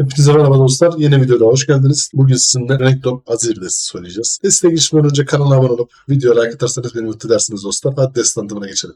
Hepinize merhaba dostlar. Yeni videoda hoş geldiniz. Bugün sizinle Renekton Azir destesi söyleyeceğiz. Desteğe geçmeden önce kanala abone olup videoya like atarsanız beni mutlu edersiniz dostlar. Hadi tanıtımına geçelim.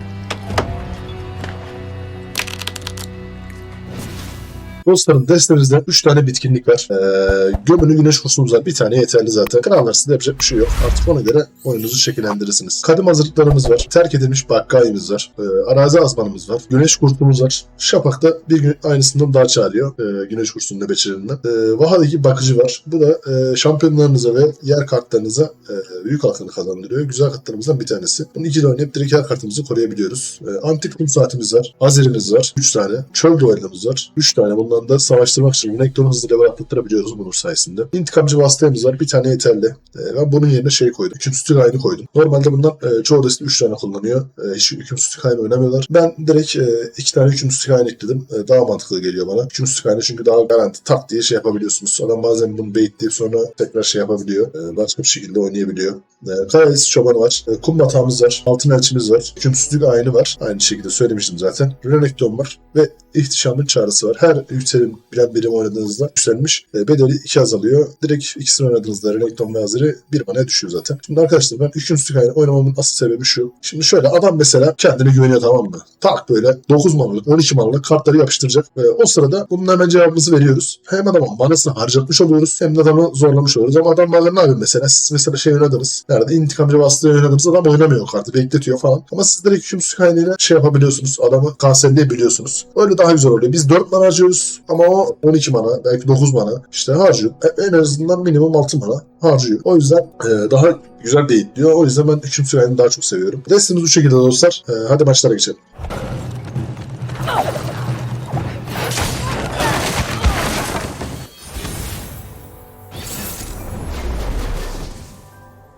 Dostlarım destemizde 3 tane bitkinlik var. Ee, gömülü güneş kursumuz var. Bir tane yeterli zaten. Krallar sizde yapacak bir şey yok. Artık ona göre oyununuzu şekillendirirsiniz. Kadim hazırlıklarımız var. Terk edilmiş bakkayımız var. Ee, arazi azmanımız var. Güneş kursumuz var. Şafak'ta bir gün aynısından daha çağırıyor. Ee, güneş kursunun nöbetçilerinden. Ee, Vaha'daki bakıcı var. Bu da e, şampiyonlarınıza ve yer kartlarınıza e, büyük hakkını kazandırıyor. Güzel kartlarımızdan bir tanesi. Bunu ikili oynayıp direkt yer kartımızı koruyabiliyoruz. Ee, antik kum saatimiz var. Azirimiz var. 3 tane. Çöl duvarlarımız var. 3 tane. Bundan da savaştırmak için Renekton'u hızlı level atlattırabiliyoruz bunun sayesinde. İntikamcı vasıtamız var. Bir tane yeterli. Ee, ben bunun yerine şey koydum. Hükümsüzlük aynı koydum. Normalde bundan e, çoğu deste 3 tane kullanıyor. E, hiç hükümsüzlük aynı oynamıyorlar. Ben direkt 2 tane hükümsüzlük aynı ekledim. E, daha mantıklı geliyor bana. Hükümsüzlük aynı çünkü daha garanti tak diye şey yapabiliyorsunuz. Adam bazen bunu baitleyip sonra tekrar şey yapabiliyor. E, başka bir şekilde oynayabiliyor. E, Karayesi çobanı var. E, kum batağımız var. Altın elçimiz var. Hükümsüzlük aynı var. Aynı şekilde söylemiştim zaten. Renekton var. Ve ihtişamın çağrısı var. Her yükselin bilen birim oynadığınızda yükselmiş. E, bedeli 2 azalıyor. Direkt ikisini oynadığınızda Renekton ve Hazır'ı bir bana düşüyor zaten. Şimdi arkadaşlar ben hükümsüzlük aynı oynamamın asıl sebebi şu. Şimdi şöyle adam mesela kendine güveniyor tamam mı? Tak böyle 9 manlık 12 manlık kartları yapıştıracak. E, o sırada bunun hemen cevabımızı veriyoruz. Hem adamın manasını harcatmış oluyoruz hem de adamı zorlamış oluyoruz. Ama adam bazen ne yapıyor mesela? Siz mesela şey oynadınız. Nerede? İntikamcı bastığı oynadığınız adam oynamıyor kartı. Bekletiyor falan. Ama siz direkt hükümsüzlük aynıyla şey yapabiliyorsunuz. Adamı kanserleyebiliyorsunuz. Öyle daha güzel oluyor. Biz 4 mana harcıyoruz ama o 12 mana belki 9 mana işte harcıyor. E, En azından minimum 6 mana harcıyor. O yüzden e, daha güzel beyitliyor. O yüzden ben hükümsüzlük aynını daha çok seviyorum. Destemiz bu şekilde dostlar. E, hadi maçlara geçelim.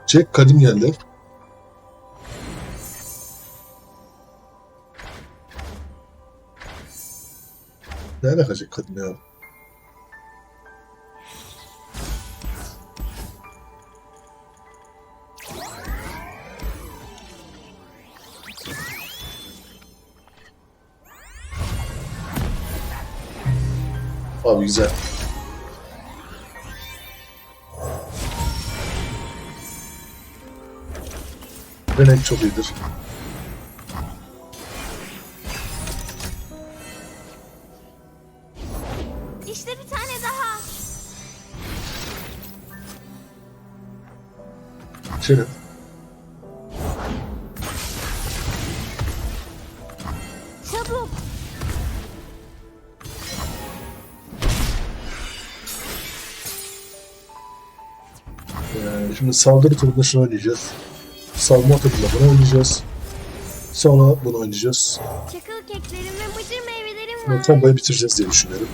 Jack Kadim geldi. Ne alaka Jack Kadim ya? Abi güzel. Renek çok iyidir. Şerif. Çabuk. Ee, şimdi saldırı turunda şunu oynayacağız. Savunma turunda bunu oynayacağız. Sonra bunu oynayacağız. Çakıl keklerim ve mıcır meyvelerim Ve var. komboyu bitireceğiz diye düşünüyorum.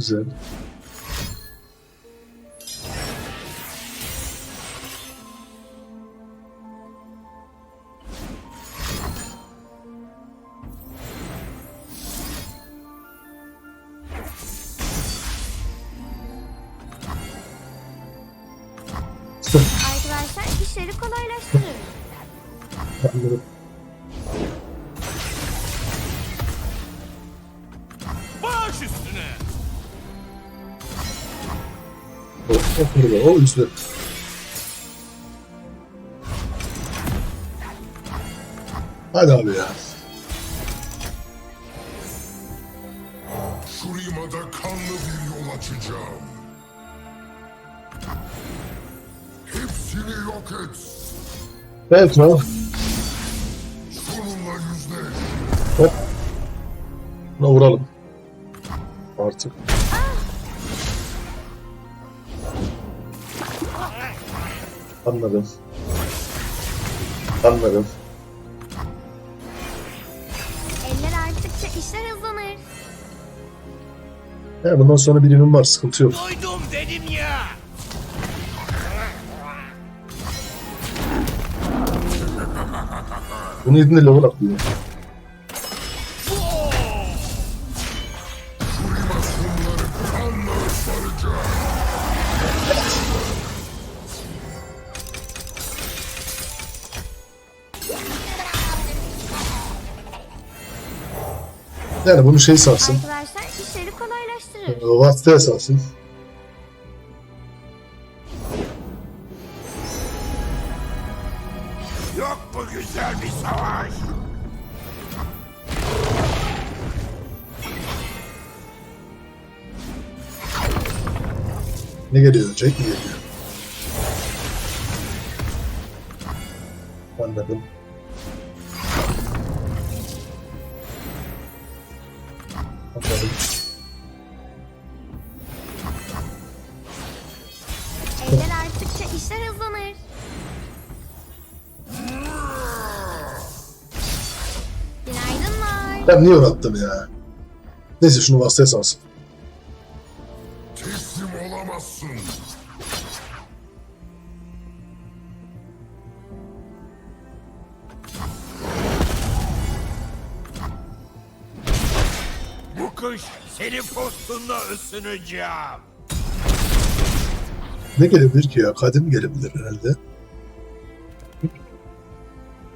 Güzel. Yüzden. Hadi abi ya. Şurima'da kanlı bir yol açacağım. Hepsini yok et. Evet lan. Sonunla yüzleş. Hop. Buna vuralım. Artık. Anladım. Anladım. Eller arttıkça işler hızlanır. He, bundan sonra bir ürün var sıkıntı yok. Duydum dedim ya. Bunu yediğinde level atlıyor. Yani bunu şey sansın. Arkadaşlar işleri kolaylaştırır. Vasıtaya sansın. Yok mu güzel bir savaş? Ne geliyor? Jack mi geliyor? İşler hızlanır. Günaydınlar. Ben niye uğrattım ya? Neyse şunu vasıtaya sansın. Teslim olamazsın. Bu kış senin postunda ısınacağım. Ne gelebilir ki ya? Kadim gelebilir herhalde.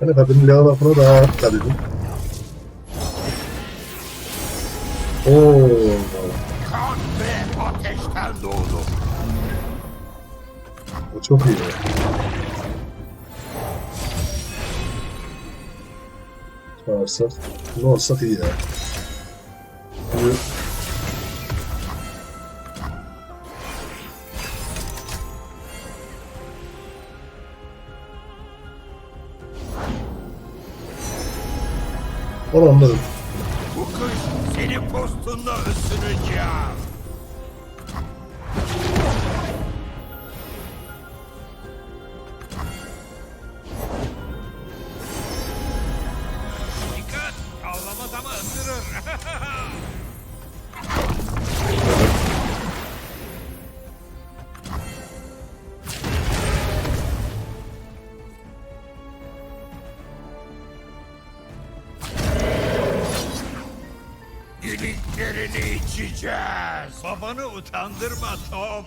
Hani kadim level up'ına daha kadim. Oo. Kan ve ateşten doğdum. O çok iyi. Çağırsak. Ne olsak iyi ya. Şimdi Onu anladım. Bu içeceğiz. Babanı utandırma Tom.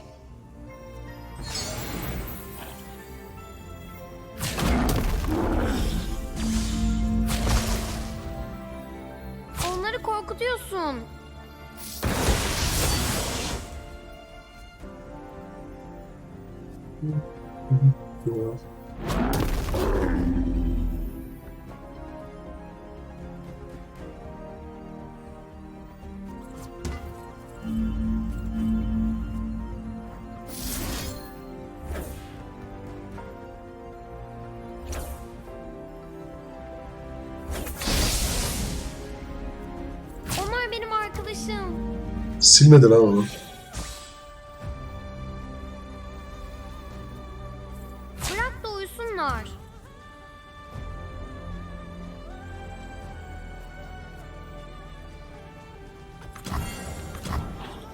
Onları korkutuyorsun. Silmedi lan onu. Bırak da uyusunlar.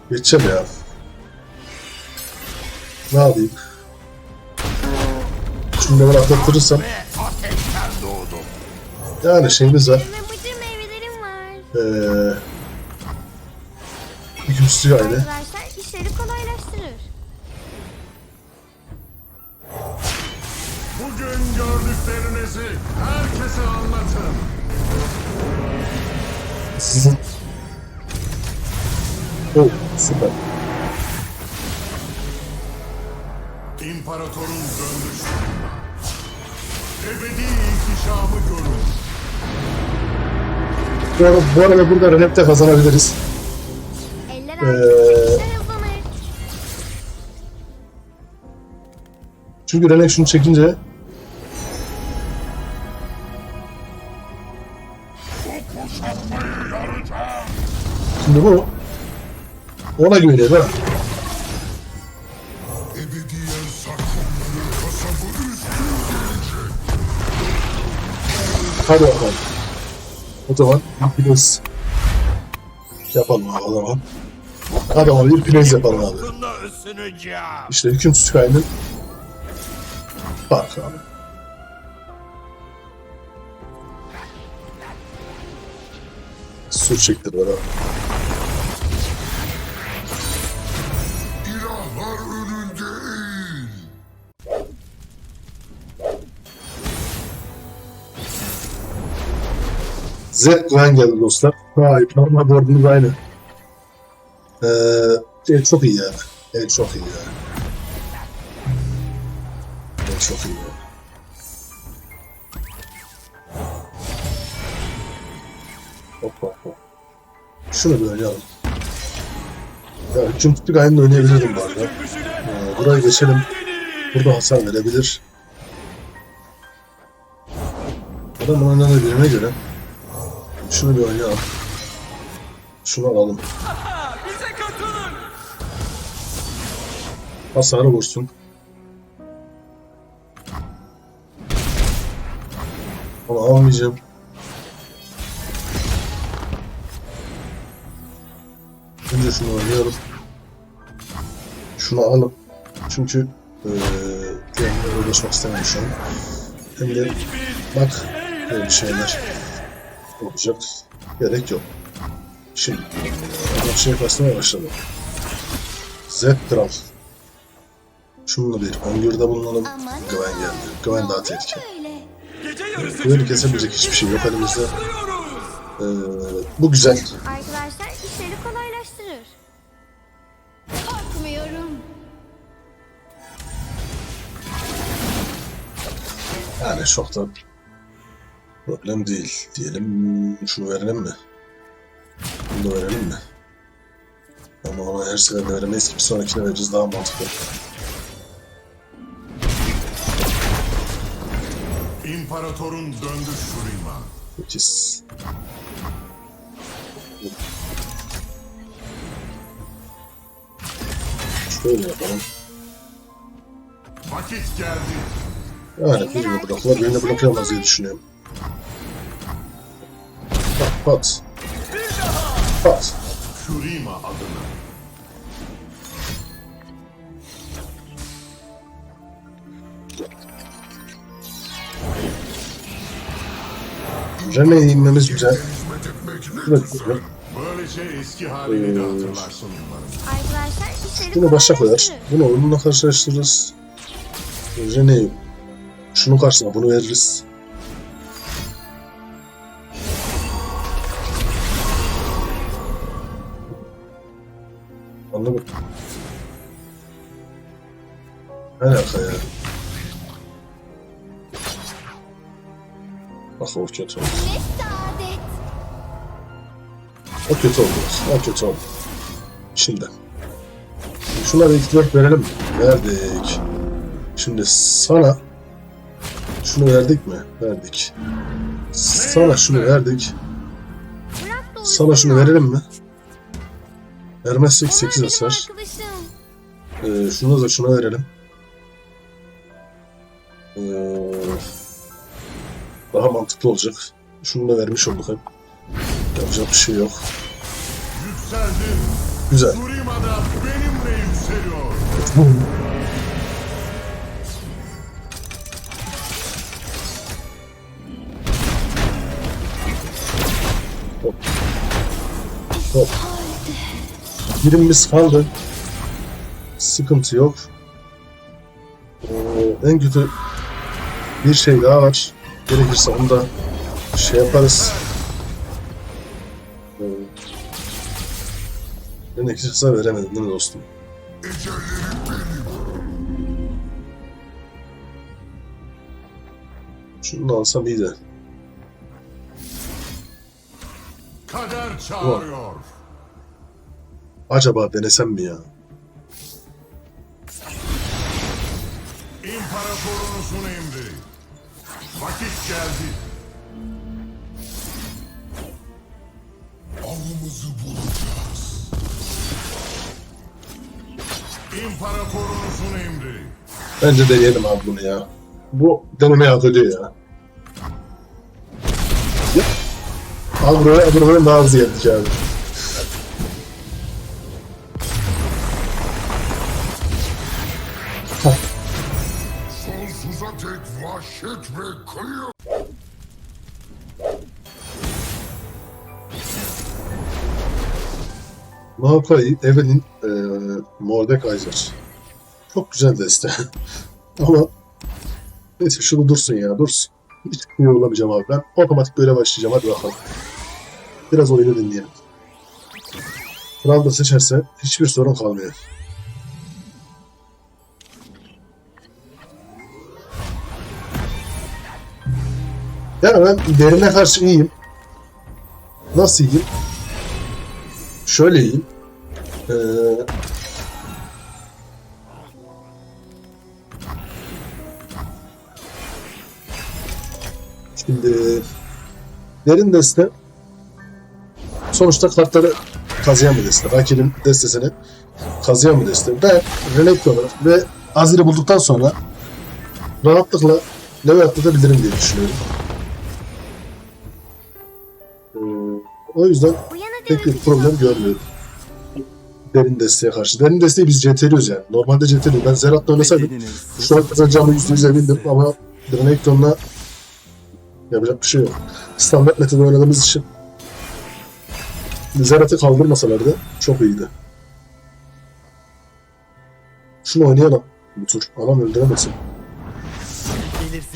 Geçeceğim ya. Ne yapayım? Şunu level atlattırırsam. Yani şeyimiz var. Aynı. Arkadaşlar işleri kolaylaştırır. Bugün gördüklerinizi herkese anlatın. Oh, süper. İmparatorun dönüşü. Ebedi ihtişamı görün. Bu arada, bu arada burada Renek'te kazanabiliriz. Ee. Çünkü şunu çekince Şimdi bu ona güveniyor değil mi? Hadi bakalım. O zaman biraz yapalım o zaman. Adama bir plays yapalım abi. İşte hüküm Sky'ın farkı abi. Sur çektir bana. Z Gwen geldi dostlar. Vay parma boardumuz aynı. Ee, çok iyi ya. El çok iyi ya. El çok iyi ya. Hop hop hop. Şunu bir oynayalım. Ya hüküm tuttuk oynayabilirim bu arada. Ee, buraya geçelim. Burada hasar verebilir. Adam oynanabilene göre şunu bir oynayalım. Şunu alalım. Hasarı vursun. Onu almayacağım. Önce şunu oynayalım. Şunu alalım. Çünkü diğerine uğraşmak istemiyorum şu an. Hem de bak böyle şeyler olacak. Gerek yok. Şimdi adam şey basmaya başladı. Z Kral. Şununla bir öngörüde bulunalım. Güven geldi. Güven daha tehlikeli. Böyle. Gece yarısı Güveni kesebilecek hiçbir şey yok elimizde. Ee, bu güzel. Arkadaşlar işleri kolaylaştırır. Korkmuyorum. Yani çok da problem değil. Diyelim şunu verelim mi? Bunu da verelim mi? Ama ona her seferinde veremeyiz ki bir sonrakine veririz daha mantıklı. İmparatorun döndü Shurima. 8. Şöyle yapalım. Vakit geldi. Yani birini bloklar, birini bloklayamaz diye düşünüyorum. Pat pat. Pat. Shurima adına. Halini de hatırlarsın umarım. Arkadaşlar işleri Bunu başa koyar. Bunu onunla karşılaştırırız. Rene'yi şunun karşısına bunu veririz. Anladın mı? Ne alaka ya? Bak o kötü oldu. O kötü oldu. O kötü oldu. Şimdi. Şuna bir iki verelim mi? Verdik. Şimdi sana şunu verdik mi? Verdik. Sana şunu verdik. Sana şunu verelim mi? Vermezsek Onlar 8 benim hasar. Ee, şunu da şuna verelim. Daha mantıklı olacak. Şunu da vermiş olduk hep. Yapacak bir şey yok. Yükseldin. Güzel. Shurima da benimle yükseliyor. Hop. Birimiz kaldı. Sıkıntı yok. Ee, en kötü bir şey daha var. Gerekirse onu da şey yaparız. Ee, gerekirse veremedim değil mi dostum? Şunu da alsam iyi de. Kader çağırıyor. Acaba denesem mi ya? İmparatorunuzun emri. Vakit geldi. Avımızı bulacağız. İmparatorunuzun emri. Bence deneyelim abi bunu ya. Bu denemeye hak ya. Al buraya, bölüm daha hızlı geldik abi. Maokai, Evelyn, e, Mordekaiser. Çok güzel deste. Ama neyse şunu dursun ya dursun. Hiç yorulamayacağım abi ben. Otomatik böyle başlayacağım hadi bakalım. Biraz oyunu dinleyelim. Da seçerse hiçbir sorun kalmıyor. Yani ben derine karşı iyiyim. Nasıl iyiyim? Şöyle iyiyim. Ee, şimdi derin deste sonuçta kartları kazıyan bir deste. Rakibin destesini kazıyan bir deste. Ben Renekton'u ve Azir'i bulduktan sonra rahatlıkla level atlatabilirim diye düşünüyorum. O yüzden pek bir problem görmüyorum. Derin desteğe karşı. Derin desteği biz CT'liyoruz yani. Normalde CT'liyoruz. Ben Zerat'la oynasaydım şu an kazanacağımı %100 emindim ama Drenekton'la yapacak bir şey yok. Standart metodu oynadığımız için Zerat'ı kaldırmasalardı çok iyiydi. Şunu oynayalım bu tur. Adam öldüremesin.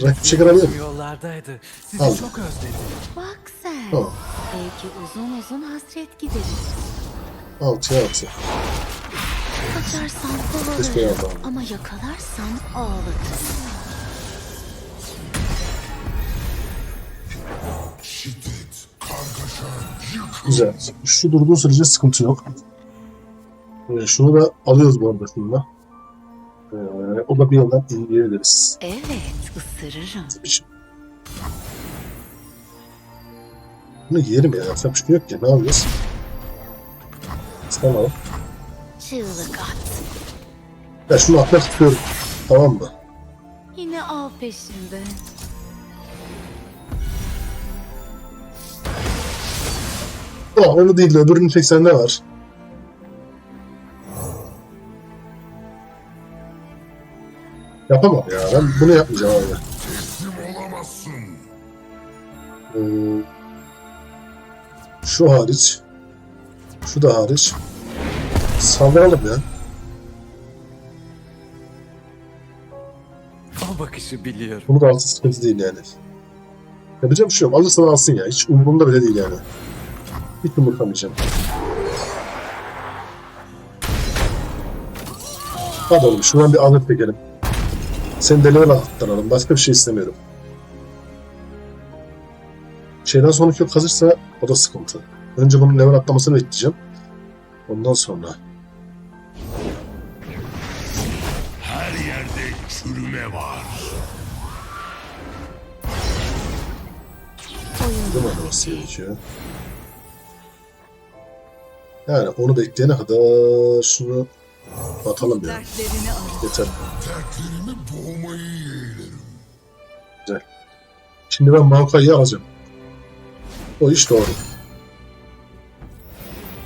Rakip çıkarabilir mi? yollardaydı. Sizi Al. çok özledim. Bak sen. Tamam. Belki uzun uzun hasret gideriz. 6'ya 6. Kaçarsan kovalarım ama yakalarsan ağlatırım. Şiddet, kargaşa, yıkım. Güzel. Şu durduğu sürece sıkıntı yok. Ee, şunu da alıyoruz bu arada şununla. Ee, o da bir yandan indirebiliriz. Evet ısırırım. Bizim Bunu yerim ya. Yapacak bir şey yok ki. Ne yapacağız? Tamam. Ya şunu atmak istiyorum. Tamam mı? Yine av peşinde. Ulan onu değil de öbürünün tek sende var. Yapamam ya. Ben bunu yapmayacağım abi. Teslim olamazsın. Ee, şu hariç. Şu da hariç. Saldıralım ya. O bakışı biliyorum. Bunu da altı sıkıntı değil yani. Yapacak bir şey yok. Alırsa da alsın ya. Hiç umurumda bile değil yani. Hiç umursamayacağım. Hadi oğlum şuradan bir alıp çekelim. Seni de level attıralım. Başka bir şey istemiyorum. Şeyden sonraki yok hazırsa o da sıkıntı. Önce bunun level atlamasını bekleyeceğim. Ondan sonra. Her yerde çürüme var. Değil mi gerekiyor? Yani onu bekleyene kadar şunu atalım ya. Yeter. Dertlerimi boğmayı yeğlerim. Şimdi ben Maokai'yi alacağım. O iş doğru.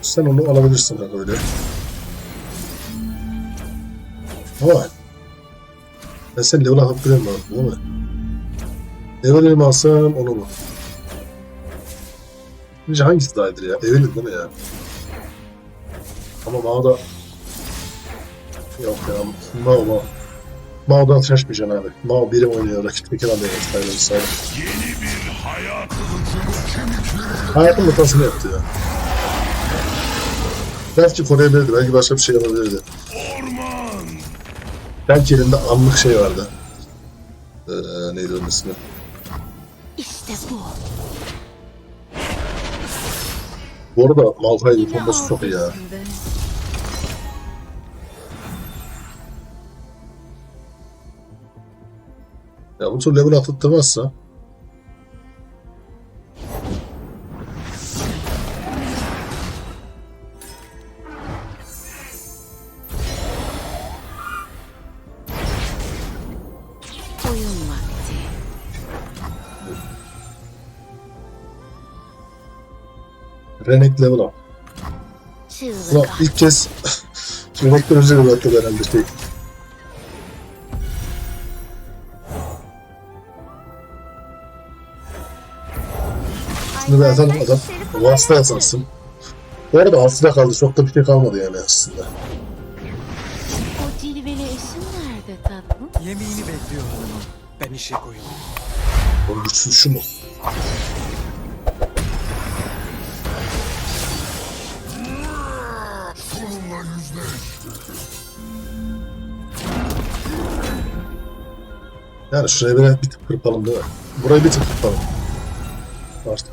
Sen onu alabilirsin kanka öyle. Ama ben sen level atlattırayım lazım değil mi? Level'i mi alsam onu mu? Önce hangisi daha iyidir ya? Evelyn değil mi ya? Ama Mao da... Yok ya Mao Mao. Mao'dan şaşmayacaksın abi. Mao biri oynuyor. Adam da evet. Sayılır Yeni bir hayat Hayatın mutasını yaptı ya. Belki koruyabilirdi, belki başka bir şey yapabilirdi. orman. Belki elinde anlık şey vardı. Ee, neydi onun ismi? İşte bu. Bu arada Malphite'in av çok iyi ya. Ya bu tür level atlattırmazsa Renek level up. Ulan ilk kez Renekton özel bıraktı herhalde şey. Şimdi ben efendim adam vasıta yazarsın. Bu arada hasıla kaldı. Çok da bir şey kalmadı yani aslında. O cilveli eşin nerede tatlım? Yemeğini bekliyor hanımım. Ben işe koyulayım. Oğlum şu mu? Yüzleş. Yani şuraya bir, bir tık kırpalım değil mi? Burayı bir tık kırpalım. Artık.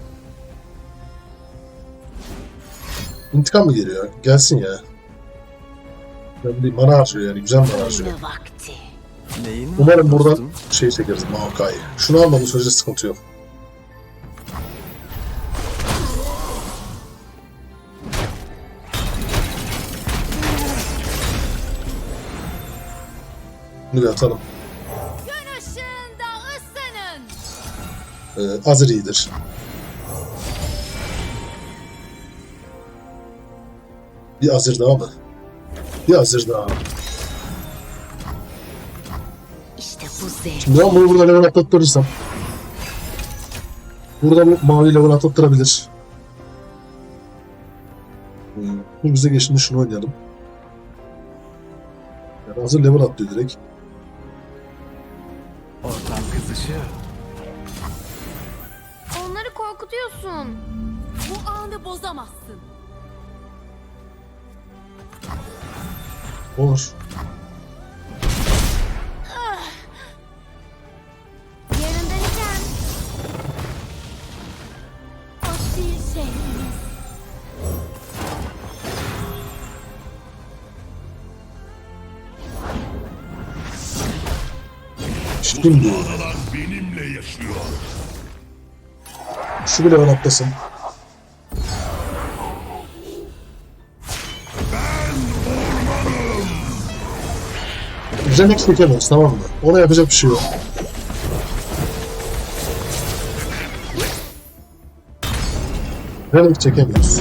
İntikam mı geliyor? Gelsin ya. Ben bir mana harcıyor yani. Güzel mana harcıyor. Neyin Umarım buradan şey çekeriz Maokai'yi. Şunu almadığın sürece sıkıntı yok. Bir atalım. Işığında ısının. Ee, Azir iyidir. Bir Azir daha mı? Bir Azir daha. İşte bu zevk. Şimdi ben bunu burada level atlattırırsam burada bu mavi level atlattırabilir. Hmm. Bu bize geçtiğinde şunu oynayalım. Yani hazır level atlıyor direkt. Şimdi Adalar benimle yaşıyor. şu bir level atlasın. Renex çekemiyoruz tamam mı? Ona yapacak bir şey yok. Renex çekemiyoruz.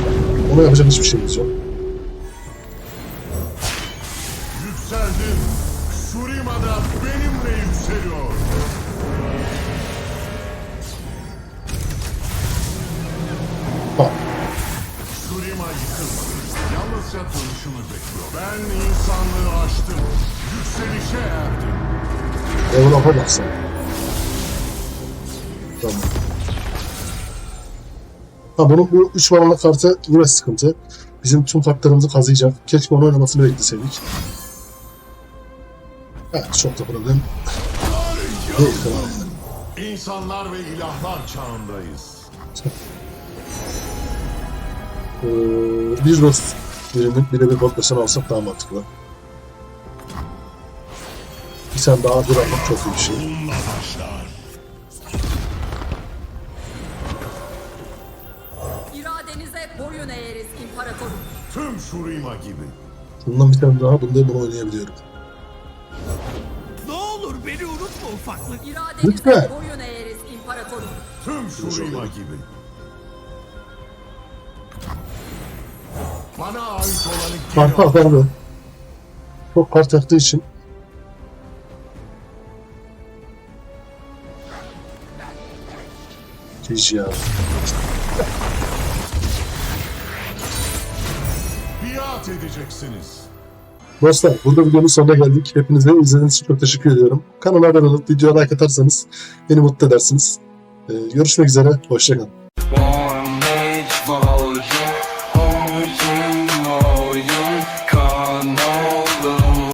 Ona yapacak hiçbir şeyimiz yok. İnsanlığı aştım. Yükselişe erdim. Up'a baksan. Tamam. Ha bunun bu 3 numaralı kartı yine sıkıntı. Bizim tüm kartlarımızı kazıyacak. Keşke onu oynamasını bekleseydik. Evet çok da problem değil yani. İnsanlar ve ilahlar çağındayız. Ee, bir dost birinin birebir bakmasını alsak daha mantıklı. Bir sen daha dur almak çok iyi bir şey. İradenize boyun eğeriz imparatorum. Tüm Shurima gibi. Bundan bir tane daha bunda bunu oynayabiliyorum. Ne olur beni unutma ufaklık. İradenize Lütfen. boyun eğeriz imparatorum. Tüm Shurima gibi. Bana ait olanı al. atardı. Çok kart yaktığı için GG ya. Biat edeceksiniz. Dostlar burada videonun sonuna geldik. Hepinize izlediğiniz için çok teşekkür ediyorum. Kanala abone olup videoya like atarsanız beni mutlu edersiniz. Ee, görüşmek üzere. Hoşçakalın.